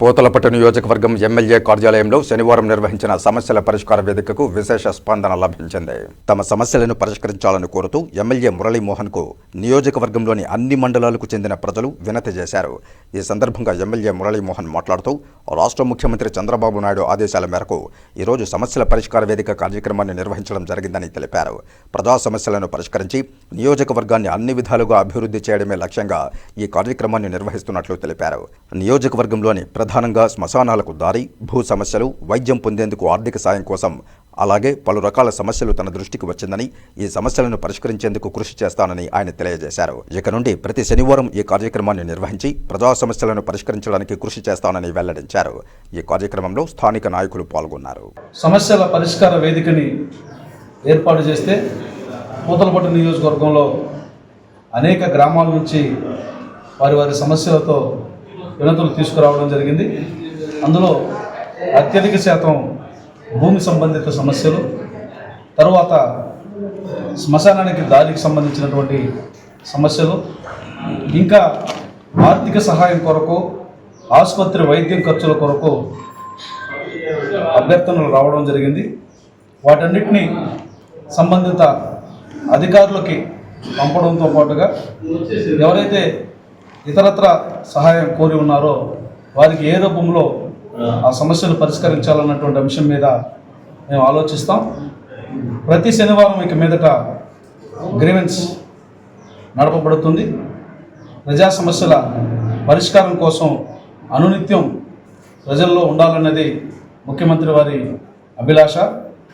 పోతలపట్టు నియోజకవర్గం ఎమ్మెల్యే కార్యాలయంలో శనివారం నిర్వహించిన సమస్యల పరిష్కార వేదికకు విశేష స్పందన లభించింది. తమ సమస్యలను పరిష్కరించాలని కోరుతూ ఎమ్మెల్యే మురళీమోహన్కు నియోజకవర్గంలోని అన్ని మండలాలకు చెందిన ప్రజలు వినతి చేశారు. ఈ సందర్భంగా ఎమ్మెల్యే మురళీమోహన్ మాట్లాడుతూ రాష్ట్ర ముఖ్యమంత్రి చంద్రబాబు నాయుడు ఆదేశాల మేరకు ఈరోజు సమస్యల పరిష్కార వేదిక కార్యక్రమాన్ని నిర్వహించడం జరిగిందని తెలిపారు. ప్రజా సమస్యలను పరిష్కరించి నియోజకవర్గాన్ని అన్ని విధాలుగా అభివృద్ధి చేయడమే లక్ష్యంగా ఈ కార్యక్రమాన్ని నిర్వహిస్తున్నట్లు తెలిపారు. నియోజకవర్గంలోని ప్రధానంగా శ్మశానాలకు దారి భూ సమస్యలు వైద్యం పొందేందుకు ఆర్థిక సాయం కోసం అలాగే పలు రకాల సమస్యలు తన దృష్టికి వచ్చిందని ఈ సమస్యలను పరిష్కరించేందుకు కృషి చేస్తానని ఆయన తెలియజేశారు. ఇక నుండి ప్రతి శనివారం ఈ కార్యక్రమాన్ని నిర్వహించి ప్రజా సమస్యలను పరిష్కరించడానికి కృషి చేస్తానని వెల్లడించారు. ఈ కార్యక్రమంలో స్థానిక నాయకులు పాల్గొన్నారు. సమస్యల పరిష్కార వేదికని ఏర్పాటు చేస్తే పూతలపట్టు నియోజకవర్గంలో అనేక గ్రామాల నుంచి వారి వారి సమస్యలతో వినతులు తీసుకురావడం జరిగింది. అందులో అత్యధిక శాతం భూమి సంబంధిత సమస్యలు తరువాత శ్మశానానికి దారికి సంబంధించినటువంటి సమస్యలు ఇంకా ఆర్థిక సహాయం కొరకు ఆసుపత్రి వైద్యం ఖర్చుల కొరకు అభ్యర్థనలు రావడం జరిగింది. వాటన్నిటిని సంబంధిత అధికారులకి పంపడంతో పాటుగా ఎవరైతే ఇతరత్ర సహాయం కోరి ఉన్నారో వారికి ఏ రూపంలో ఆ. సమస్యలు పరిష్కరించాలన్నటువంటి అంశం మీద మేము ఆలోచిస్తాం. ప్రతి శనివారం ఇక మీదట గ్రీవెన్స్ నడపబడుతుంది. ప్రజా సమస్యల పరిష్కారం కోసం అనునిత్యం ప్రజల్లో ఉండాలన్నది ముఖ్యమంత్రి వారి అభిలాష.